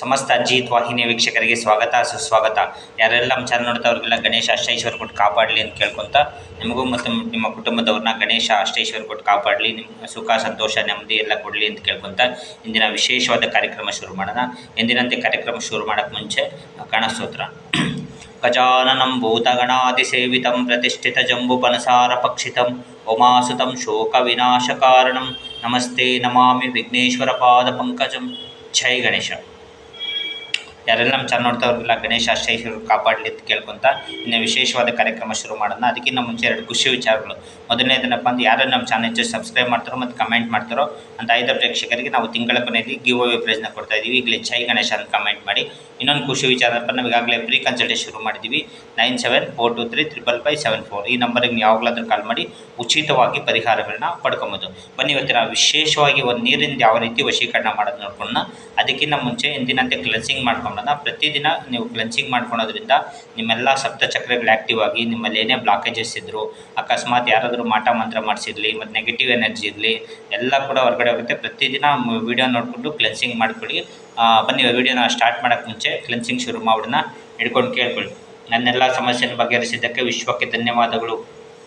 ಸಮಸ್ತ ಅಜಿತ್ ವಾಹಿನಿ ವೀಕ್ಷಕರಿಗೆ ಸ್ವಾಗತ, ಸುಸ್ವಾಗತ. ಯಾರೆಲ್ಲ ನಮ್ಮ ಚಾನಲ್ ನೋಡ್ತಾ ಅವ್ರಿಗೆಲ್ಲ ಗಣೇಶ ಅಷ್ಟೈಶ್ವರ ಕೊಟ್ಟು ಕಾಪಾಡಲಿ ಅಂತ ಕೇಳ್ಕೊತ ನಿಮಗೂ ಮತ್ತು ನಿಮ್ಮ ಕುಟುಂಬದವ್ರನ್ನ ಗಣೇಶ ಅಷ್ಟೈಶ್ವರ ಕೊಟ್ಟು ಕಾಪಾಡಲಿ, ನಿಮ್ಮ ಸುಖ, ಸಂತೋಷ, ನೆಮ್ಮದಿ ಎಲ್ಲ ಕೊಡಲಿ ಅಂತ ಕೇಳ್ಕೊಂತ ಇಂದಿನ ವಿಶೇಷವಾದ ಕಾರ್ಯಕ್ರಮ ಶುರು ಮಾಡೋಣ. ಎಂದಿನಂತೆ ಕಾರ್ಯಕ್ರಮ ಶುರು ಮಾಡೋಕ್ಕೆ ಮುಂಚೆ ಗಣಸ್ತೋತ್ರ ಗಜಾನನಂ ಭೂತಗಣಾದಿಸೇವಿತಂ ಪ್ರತಿಷ್ಠಿತ ಜಂಬು ಪನಸಾರ ಪಕ್ಷಿತಂ ಉಮಾಸುತಂ ಕಾರಣಂ. ನಮಸ್ತೆ ನಮಾಮಿ ವಿಘ್ನೇಶ್ವರ ಪಾದ ಪಂಕಜಂ. ಜೈ ಗಣೇಶ. ಯಾರೆಲ್ಲ ನಮ್ಮ ಚಾನಲ್ ನೋಡ್ತಾ ಅವ್ರಿಗೆಲ್ಲ ಗಣೇಶ ಅಷ್ಟೈಶ್ವರ ಕಾಪಾಡಲಿ ಅಂತ ಕೇಳ್ಕೊತ ಇನ್ನು ವಿಶೇಷವಾದ ಕಾರ್ಯಕ್ರಮ ಶುರು ಮಾಡೋಣ. ಅದಕ್ಕಿಂತ ಮುಂಚೆ ಎರಡು ಖುಷಿ ವಿಚಾರಗಳು. ಮೊದಲನೇದನ್ನಪ್ಪ ಅಂದ್ರೆ ಯಾರು ನಮ್ಮ ಚಾನಲ್ ಹೆಚ್ಚು ಸಬ್ಸ್ಕ್ರೈಬ್ ಮಾಡ್ತಾರೋ ಮತ್ತು ಕಮೆಂಟ್ ಮಾಡ್ತಾರೋ ಅಂತ ಐದು ಪ್ರೇಕ್ಷಕರಿಗೆ ನಾವು ತಿಂಗಳ ಕೊನೆಯಲ್ಲಿ ಗಿವ್ ಅವೇ ಪ್ರೈಸ್ನ ಕೊಡ್ತಾ ಇದ್ದೀವಿ ಈಗಲೇ ಚೈ ಗಣೇಶ ಅಂತ ಕಮೆಂಟ್ ಮಾಡಿ. ಇನ್ನೊಂದು ಖುಷಿ ವಿಚಾರ ಅಂತ ನಾವು ಈಗಾಗಲೇ ಪ್ರೀ ಕನ್ಸಲ್ಟೇಷನ್ ಶುರು ಮಾಡಿದ್ದೀವಿ nine seven four two three triple five seven four ಈ ನಂಬರಿಗೆ ನೀವು ಯಾವಾಗಲಾದರೂ ಕಾಲ್ ಮಾಡಿ ಉಚಿತವಾಗಿ ಪರಿಹಾರಗಳನ್ನ ಪಡ್ಕೊಬೋದು. ಬನ್ನಿ ಇವತ್ತಿನ ವಿಶೇಷವಾಗಿ ಒಂದು ನೀರಿಂದ ಯಾವ ರೀತಿ ವಶೀಕರಣ ಮಾಡೋದು ನೋಡ್ಕೊಳ್ಳೋಣ ಅದಕ್ಕಿಂತ ಮುಂಚೆ ಎಂದಿನಂತೆ ಕ್ಲೆನ್ಸಿಂಗ್ ಮಾಡ್ಕೊಳ್ಳೋಣ ಪ್ರತಿದಿನ ನೀವು ಕ್ಲೆನ್ಸಿಂಗ್ ಮಾಡ್ಕೊಳೋದ್ರಿಂದ ನಿಮ್ಮೆಲ್ಲ ಸಪ್ತ ಚಕ್ರಗಳು ಆ್ಯಕ್ಟಿವ್ ಆಗಿ ನಿಮ್ಮಲ್ಲಿ ಏನೇ ಬ್ಲಾಕೇಜಸ್ ಇದ್ದರು ಅಕಸ್ಮಾತ್ ಯಾರಾದರೂ ಮಾಟ ಮಂತ್ರ ಮಾಡಿಸಿರಲಿ ಮತ್ತು ನೆಗೆಟಿವ್ ಎನರ್ಜಿ ಇರಲಿ, ಎಲ್ಲ ಕೂಡ ಹೊರಗಡೆ ಹೋಗುತ್ತೆ. ಪ್ರತಿದಿನ ವೀಡಿಯೋ ನೋಡಿಕೊಂಡು ಕ್ಲೆನ್ಸಿಂಗ್ ಮಾಡ್ಕೊಳ್ಳಿ. ಬನ್ನಿ ವೀಡಿಯೋನ ಸ್ಟಾರ್ಟ್ ಮಾಡೋಕ್ಕೆ ಮುಂಚೆ ಕ್ಲೆನ್ಸಿಂಗ್ ಶುರು ಮಾಡೋಣ. ಹಿಡ್ಕೊಂಡು ಕೇಳ್ಕೊಳ್ಳಿ. ನನ್ನೆಲ್ಲ ಸಮಸ್ಯೆನ ಬಗೆಹರಿಸಿದ್ದಕ್ಕೆ ವಿಶ್ವಕ್ಕೆ ಧನ್ಯವಾದಗಳು.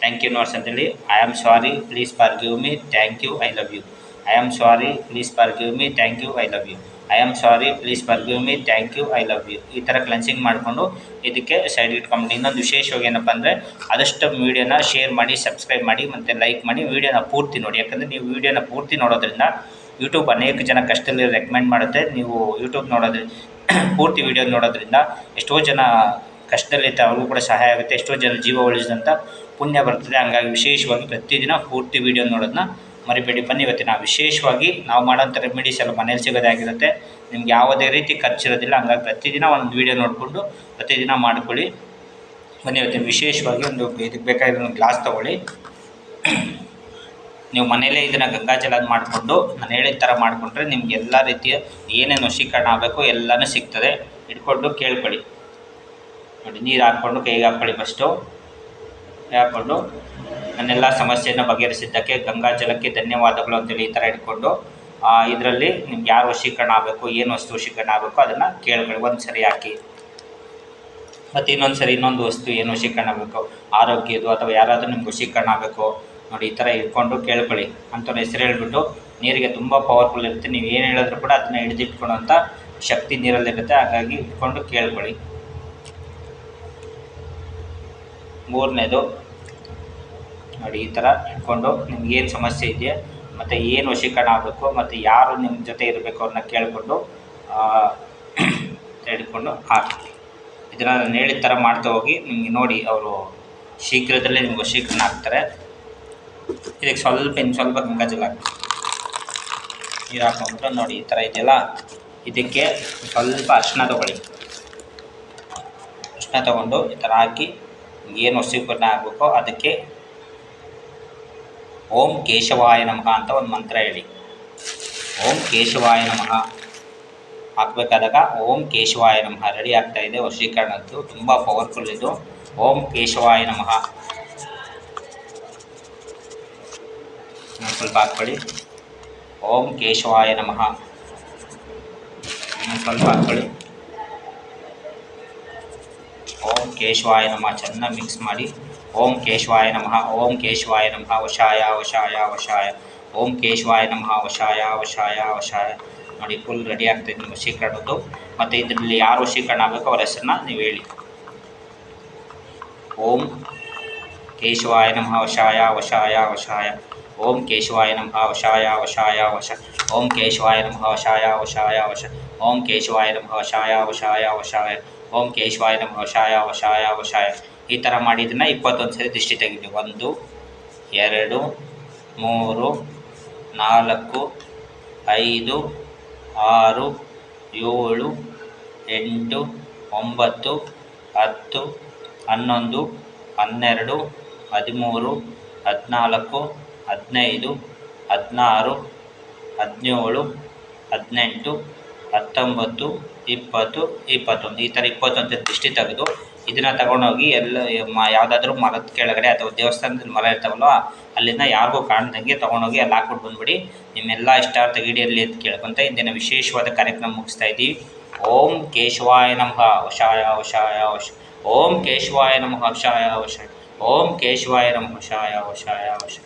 ಥ್ಯಾಂಕ್ ಯು ನೋಟ್ಸ್ ಅಂತೇಳಿ I am sorry please forgive me thank you I love you I am sorry please forgive me thank you I love you I am sorry please forgive me thank you I love you ಈ ಥರ cleansing ಮಾಡಿಕೊಂಡು ಇದಕ್ಕೆ side ಇಟ್ಕೊಂಡು. ಇನ್ನೊಂದು ವಿಶೇಷವಾಗಿ ಏನಪ್ಪ ಅಂದರೆ ಆದಷ್ಟು ವೀಡಿಯೋನ ಶೇರ್ ಮಾಡಿ ಸಬ್ಸ್ಕ್ರೈಬ್ ಮಾಡಿ ಮತ್ತು ಲೈಕ್ ಮಾಡಿ ವೀಡಿಯೋನ ಪೂರ್ತಿ ನೋಡಿ. ಯಾಕಂದರೆ ನೀವು ವೀಡಿಯೋನ ಪೂರ್ತಿ ನೋಡೋದ್ರಿಂದ ಯೂಟ್ಯೂಬ್ ಅನೇಕ ಜನ ಕಷ್ಟದಲ್ಲಿ ರೆಕಮೆಂಡ್ ಮಾಡುತ್ತೆ. ನೀವು ಯೂಟ್ಯೂಬ್ ನೋಡೋದ್ರಿಂದ ಪೂರ್ತಿ ವೀಡಿಯೋ ನೋಡೋದ್ರಿಂದ ಎಷ್ಟೋ ಜನ ಕಷ್ಟದಲ್ಲಿರ್ತಾರೆ ಅವ್ರಿಗೂ ಕೂಡ ಸಹಾಯ ಆಗುತ್ತೆ. ಎಷ್ಟೋ ಜನ ಜೀವ ಉಳಿಸಿದಂಥ ಪುಣ್ಯ ಬರ್ತದೆ. ಹಂಗಾಗಿ ವಿಶೇಷವಾಗಿ ಪ್ರತಿದಿನ ಪೂರ್ತಿ ವೀಡಿಯೋ ನೋಡೋದನ್ನ ಮರಿಬೇಡಿ, ಬನ್ನಿ ಇವತ್ತಿನ ವಿಶೇಷವಾಗಿ ನಾವು ಮಾಡೋಂಥ ರೆಮಿಡೀಸ್ ಎಲ್ಲ ಮನೇಲಿ ಸಿಗೋದಾಗಿರುತ್ತೆ ನಿಮ್ಗೆ ಯಾವುದೇ ರೀತಿ ಖರ್ಚಿರೋದಿಲ್ಲ ಹಂಗಾಗಿ ಪ್ರತಿದಿನ ಒಂದು ವೀಡಿಯೋ ನೋಡಿಕೊಂಡು ಪ್ರತಿದಿನ ಮಾಡ್ಕೊಳ್ಳಿ. ಬನ್ನಿ ಇವತ್ತಿನ ವಿಶೇಷವಾಗಿ ಒಂದು ಇದಕ್ಕೆ ಬೇಕಾಗಿರೋ ಒಂದು ಗ್ಲಾಸ್ ತೊಗೊಳ್ಳಿ. ನೀವು ಮನೇಲೇ ಇದನ್ನು ಗಂಗಾಜಲ ಮಾಡಿಕೊಂಡು, ನಾನು ಹೇಳಿದ ಥರ ಮಾಡಿಕೊಂಡ್ರೆ ನಿಮ್ಗೆ ಎಲ್ಲ ರೀತಿಯ ಏನೇನು ವಶೀಕರಣ ಆಗಬೇಕು ಎಲ್ಲನೂ ಸಿಗ್ತದೆ. ಇಟ್ಕೊಂಡು ಕೇಳ್ಕೊಳ್ಳಿ. ನೋಡಿ, ನೀರು ಹಾಕ್ಕೊಂಡು ಕೈಗೆ ಹಾಕ್ಕೊಳ್ಳಿ ಫಸ್ಟು ಹಾಕ್ಕೊಂಡು ನನ್ನೆಲ್ಲ ಸಮಸ್ಯೆಯನ್ನು ಬಗೆಹರಿಸಿದ್ದಕ್ಕೆ ಗಂಗಾಜಲಕ್ಕೆ ಧನ್ಯವಾದಗಳು ಅಂತೇಳಿ ಈ ಥರ ಇಟ್ಕೊಂಡು ಇದರಲ್ಲಿ ನಿಮ್ಗೆ ಯಾರು ವಶೀಕರಣ ಆಗಬೇಕು, ಏನು ವಸ್ತು ವಶೀಕರಣ ಆಗಬೇಕು ಅದನ್ನು ಕೇಳ್ಕೊಳ್ಳಿ, ಒಂದು ಸರಿ ಹಾಕಿ. ಮತ್ತು ಇನ್ನೊಂದು ಸರಿ ಇನ್ನೊಂದು ವಸ್ತು ಏನು ವಶೀಕರಣ ಆಗಬೇಕು, ಆರೋಗ್ಯದ್ದು ಅಥವಾ ಯಾರಾದರೂ ನಿಮ್ಗೆ ವಶೀಕರಣ ಆಗಬೇಕು, ನೋಡಿ ಈ ಥರ ಇಟ್ಕೊಂಡು ಕೇಳ್ಕೊಳ್ಳಿ ಅಂತ ಹೆಸರು ಹೇಳ್ಬಿಟ್ಟು, ನೀರಿಗೆ ತುಂಬ ಪವರ್ಫುಲ್ ಇರುತ್ತೆ, ನೀವು ಏನು ಹೇಳಿದ್ರು ಕೂಡ ಅದನ್ನ ಹಿಡಿದಿಟ್ಕೊಳ್ಳೋಂಥ ಶಕ್ತಿ ನೀರಲ್ಲಿರುತ್ತೆ, ಹಾಗಾಗಿ ಇಟ್ಕೊಂಡು ಕೇಳ್ಕೊಳ್ಳಿ. ಮೂರನೇದು ನೋಡಿ, ಈ ಥರ ಇಟ್ಕೊಂಡು ನಿಮ್ಗೇನು ಸಮಸ್ಯೆ ಇದೆಯಾ ಮತ್ತು ಏನು ವಶೀಕರಣ ಆಗಬೇಕು, ಮತ್ತು ಯಾರು ನಿಮ್ಮ ಜೊತೆ ಇರಬೇಕು ಅವ್ರನ್ನ ಕೇಳಿಕೊಂಡು ಹಿಡ್ಕೊಂಡು ಹಾಕಿ ಇದನ್ನು ನಾನು ಹೇಳಿದ ಥರ ಮಾಡ್ತಾ ಹೋಗಿ, ನಿಮಗೆ ನೋಡಿ ಅವರು ಶೀಘ್ರದಲ್ಲೇ ನಿಮ್ಗೆ ವಶೀಕರಣ ಆಗ್ತಾರೆ. ಇದಕ್ಕೆ ಸ್ವಲ್ಪ ಇನ್ನು ಸ್ವಲ್ಪ ಗಂಗಾಜಲ ನೀರು ಹಾಕೊಂಡ್ಬಿಟ್ಟು ನೋಡಿ, ಈ ಥರ ಇದೆಯಲ್ಲ? ಇದಕ್ಕೆ ಸ್ವಲ್ಪ ಅರ್ಶಿನ ತೊಗೊಳ್ಳಿ. ಅರ್ಶಿನ ತೊಗೊಂಡು ಈ ಥರ ಹಾಕಿ ಏನು ವಶೀಕರಣ ಆಗಬೇಕೋ ಅದಕ್ಕೆ ಓಂ ಕೇಶವಾಯ ನಮಃ ಅಂತ ಒಂದು ಮಂತ್ರ ಹೇಳಿ. ಓಂ ಕೇಶವಾಯ ನಮಃ. ಹಾಕಬೇಕಾದಾಗ ಓಂ ಕೇಶವಾಯ ನಮಃ ರೆಡಿ ಆಗ್ತಾ ಇದೆ ವಶೀಕರಣದ್ದು ತುಂಬ ಪವರ್ಫುಲ್ ಇದು. ಓಂ ಕೇಶವಾಯ ನಮಃ. ಸ್ವಲ್ಪ ಹಾಕ್ಕೊಳ್ಳಿ. ಓಂ ಕೇಶವಾಯ ನಮಃ. ಸ್ವಲ್ಪ ಹಾಕ್ಕೊಳ್ಳಿ. ಓಂ ಕೇಶವಾಯ ನಮಃ ಚೆನ್ನಾಗಿ ಮಿಕ್ಸ್ ಮಾಡಿ. ಓಂ ಕೇಶವಾಯ ನಮಃ, ಓಂ ಕೇಶವಾಯ ನಮಃ, ವಶಾಯ ವಶಾಯ ವಶಾಯ, ಓಂ ಕೇಶವಾಯ ನಮಃ, ವಶಾಯ ವಶಾಯ ವಶಾಯ. ನೋಡಿ ಫುಲ್ ರೆಡಿ ಆಗ್ತದೆ ನಿಮ್ಮ ವಶೀಕರಣದ್ದು. ಮತ್ತು ಇದರಲ್ಲಿ ಯಾರು ವಶೀಕರಣ ಆಗಬೇಕು ಅವರ ಹೆಸರನ್ನ ನೀವು ಹೇಳಿ. ಓಂ ಕೇಶವಾಯ ನಮಃ, ವಶಾಯ ವಶಾಯ ವಶಾಯ. ಓಂ ಕೇಶವಾಯ ನಮಃ, ವಶಾಯ ವಶಾಯ, ವಶ. ಓಂ ಕೇಶವಾಯ ನಮಃ, ವಶಾಯ ವಶಾಯ, ವಶ. ಓಂ ಕೇಶವಾಯ ನಮಃ, ವಶಾಯ ವಶಾಯ ವಶಾಯ. ಓಂ ಕೇಶವಾಯ ನಮಃ, ವಶಾಯ ವಶಾಯ ವಶಾಯ. ಈ ಥರ ಮಾಡಿದ್ದನ್ನು ಇಪ್ಪತ್ತೊಂದು ಸರಿ ದೃಷ್ಟಿ ತೆಗಿತೀವಿ ಒಂದು, ಎರಡು, ಮೂರು, ನಾಲ್ಕು, ಐದು, ಆರು, ಏಳು, ಎಂಟು, ಒಂಬತ್ತು, ಹತ್ತು, ಹನ್ನೊಂದು, ಹನ್ನೆರಡು, ಹದಿಮೂರು, ಹದಿನಾಲ್ಕು, ಹದಿನೈದು, ಹದಿನಾರು, ಹದಿನೇಳು, ಹದಿನೆಂಟು ಹತ್ತೊಂಬತ್ತು, ಇಪ್ಪತ್ತು, ಇಪ್ಪತ್ತೊಂದು, ಈ ಥರ ಇಪ್ಪತ್ತೊಂದು ದೃಷ್ಟಿ ತೆಗೆದು ಇದನ್ನು ತಗೊಂಡೋಗಿ ಎಲ್ಲ ಮ ಯಾವುದಾದ್ರೂ ಮರದ ಕೆಳಗಡೆ ಅಥವಾ ದೇವಸ್ಥಾನದ ಮರ ಇರ್ತಾವಲ್ವ, ಅಲ್ಲಿಂದ ಯಾರಿಗೂ ಕಾಣ್ದಂಗೆ ತೊಗೊಂಡೋಗಿ ಅಲ್ಲಿ ಹಾಕ್ಬಿಟ್ಟು ಬಂದ್ಬಿಡಿ. ನಿಮ್ಮೆಲ್ಲ ಇಷ್ಟಾರ್ಥ ಈಡೇರಲಿ ಅಂತ ಕೇಳ್ಕೊತ ಇಂದಿನ ವಿಶೇಷವಾದ ಕಾರ್ಯಕ್ರಮ ಮುಗಿಸ್ತಾ ಇದ್ದೀವಿ. ಓಂ ಕೇಶವಾಯ ನಮಃ. ವಶಾಯ ವಶಾಯ, ವಶ ಓಂ ಕೇಶವಾಯ ನಮಃ. ವಶಾಯ ವಶ ಓಂ ಕೇಶವಾಯ ನಮಃ. ವಶಾಯ ವಶಾಯ ವಶ